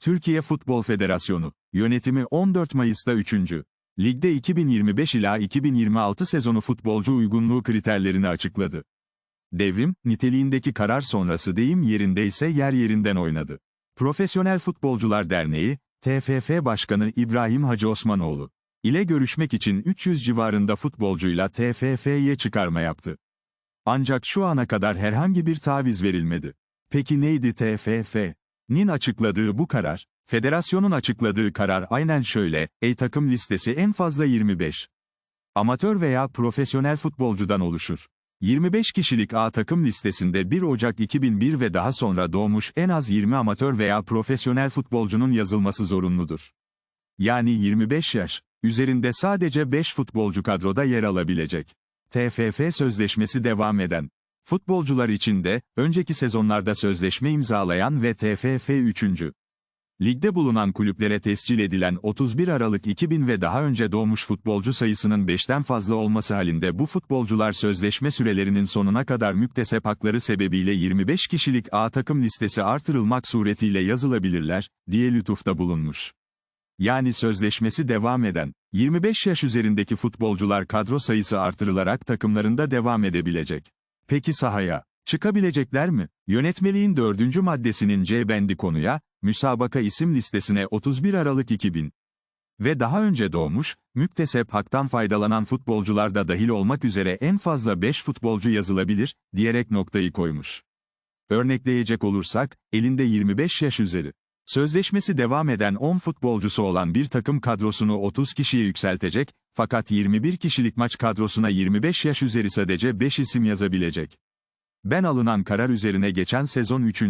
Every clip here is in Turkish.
Türkiye Futbol Federasyonu, yönetimi 14 Mayıs'ta 3. Ligde 2025 ila 2026 sezonu futbolcu uygunluğu kriterlerini açıkladı. Devrim, niteliğindeki karar sonrası deyim yerindeyse yer yerinden oynadı. Profesyonel Futbolcular Derneği, TFF Başkanı İbrahim Hacı Osmanoğlu, ile görüşmek için 300 civarında futbolcuyla TFF'ye çıkarma yaptı. Ancak şu ana kadar herhangi bir taviz verilmedi. Peki neydi TFF'nin açıkladığı bu karar? Federasyonun açıkladığı karar aynen şöyle, E takım listesi en fazla 25. Amatör veya profesyonel futbolcudan oluşur. 25 kişilik A takım listesinde 1 Ocak 2001 ve daha sonra doğmuş en az 20 amatör veya profesyonel futbolcunun yazılması zorunludur. Yani 25 yaş, üzerinde sadece 5 futbolcu kadroda yer alabilecek. TFF sözleşmesi devam eden. Futbolcular için de, önceki sezonlarda sözleşme imzalayan ve TFF 3. Ligde bulunan kulüplere tescil edilen 31 Aralık 2000 ve daha önce doğmuş futbolcu sayısının 5'ten fazla olması halinde bu futbolcular sözleşme sürelerinin sonuna kadar müktesep hakları sebebiyle 25 kişilik A takım listesi artırılmak suretiyle yazılabilirler, diye lütufta bulunmuş. Yani sözleşmesi devam eden, 25 yaş üzerindeki futbolcular kadro sayısı artırılarak takımlarında devam edebilecek. Peki sahaya, çıkabilecekler mi? Yönetmeliğin dördüncü maddesinin C bendi konuya, müsabaka isim listesine 31 Aralık 2000 ve daha önce doğmuş, müktesep haktan faydalanan futbolcular da dahil olmak üzere en fazla 5 futbolcu yazılabilir, diyerek noktayı koymuş. Örnekleyecek olursak, elinde 25 yaş üzeri. Sözleşmesi devam eden 10 futbolcusu olan bir takım kadrosunu 30 kişiye yükseltecek, fakat 21 kişilik maç kadrosuna 25 yaş üzeri sadece 5 isim yazabilecek. Ben alınan karar üzerine geçen sezon 3.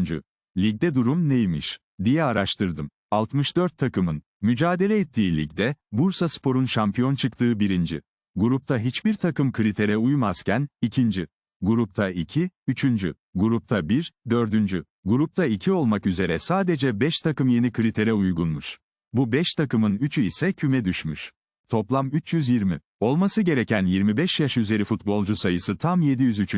Ligde durum neymiş, diye araştırdım. 64 takımın, mücadele ettiği ligde, Bursa Spor'un şampiyon çıktığı birinci. Grupta hiçbir takım kritere uymazken, ikinci. Grupta 2, üçüncü. Grupta 1, dördüncü. Grupta 2 olmak üzere sadece 5 takım yeni kritere uygunmuş. Bu 5 takımın 3'ü ise küme düşmüş. Toplam 320. Olması gereken 25 yaş üzeri futbolcu sayısı tam 703.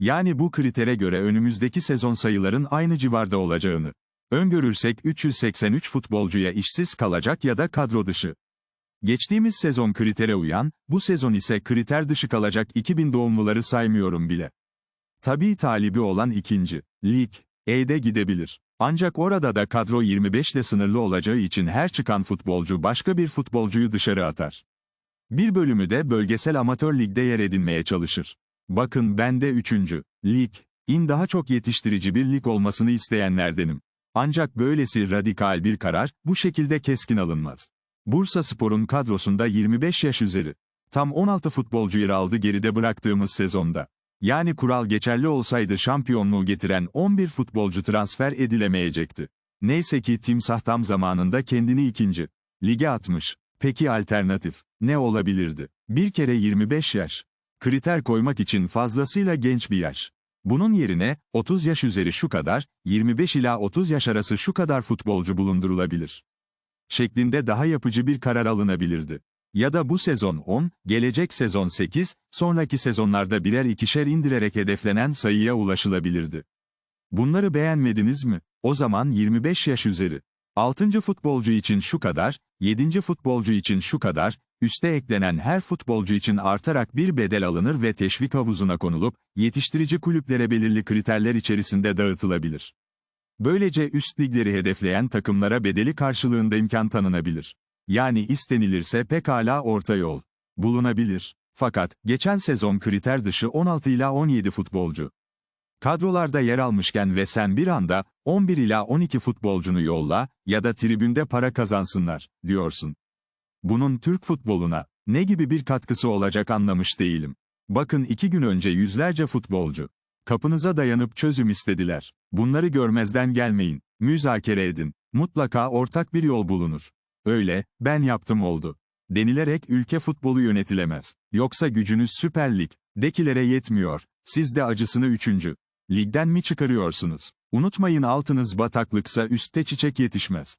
Yani bu kritere göre önümüzdeki sezon sayıların aynı civarda olacağını öngörürsek 383 futbolcuya işsiz kalacak ya da kadro dışı. Geçtiğimiz sezon kritere uyan, bu sezon ise kriter dışı kalacak 2000 doğumluları saymıyorum bile. Tabii talibi olan ikinci, lig, E'de gidebilir. Ancak orada da kadro 25 ile sınırlı olacağı için her çıkan futbolcu başka bir futbolcuyu dışarı atar. Bir bölümü de bölgesel amatör ligde yer edinmeye çalışır. Bakın ben de 3. lig, in daha çok yetiştirici bir lig olmasını isteyenlerdenim. Ancak böylesi radikal bir karar, bu şekilde keskin alınmaz. Bursa Spor'un kadrosunda 25 yaş üzeri. Tam 16 futbolcu yer aldı geride bıraktığımız sezonda. Yani kural geçerli olsaydı şampiyonluğu getiren 11 futbolcu transfer edilemeyecekti. Neyse ki Timsah tam zamanında kendini ikinci lige atmış. Peki alternatif ne olabilirdi? Bir kere 25 yaş. Kriter koymak için fazlasıyla genç bir yaş. Bunun yerine 30 yaş üzeri şu kadar, 25 ila 30 yaş arası şu kadar futbolcu bulundurulabilir. Şeklinde daha yapıcı bir karar alınabilirdi. Ya da bu sezon 10, gelecek sezon 8, sonraki sezonlarda birer ikişer indirerek hedeflenen sayıya ulaşılabilirdi. Bunları beğenmediniz mi? O zaman 25 yaş üzeri. 6. futbolcu için şu kadar, 7. futbolcu için şu kadar, üste eklenen her futbolcu için artarak bir bedel alınır ve teşvik havuzuna konulup, yetiştirici kulüplere belirli kriterler içerisinde dağıtılabilir. Böylece üst ligleri hedefleyen takımlara bedeli karşılığında imkan tanınabilir. Yani istenilirse pekala orta yol bulunabilir. Fakat, geçen sezon kriter dışı 16 ila 17 futbolcu. Kadrolarda yer almışken ve sen bir anda, 11 ila 12 futbolcunu yolla, ya da tribünde para kazansınlar, diyorsun. Bunun Türk futboluna, ne gibi bir katkısı olacak anlamış değilim. Bakın iki gün önce yüzlerce futbolcu, kapınıza dayanıp çözüm istediler. Bunları görmezden gelmeyin, müzakere edin, mutlaka ortak bir yol bulunur. Öyle, ben yaptım oldu. Denilerek ülke futbolu yönetilemez. Yoksa gücünüz Süper Lig, dekilere yetmiyor, siz de acısını üçüncü. Ligden mi çıkarıyorsunuz? Unutmayın altınız bataklıksa üstte çiçek yetişmez.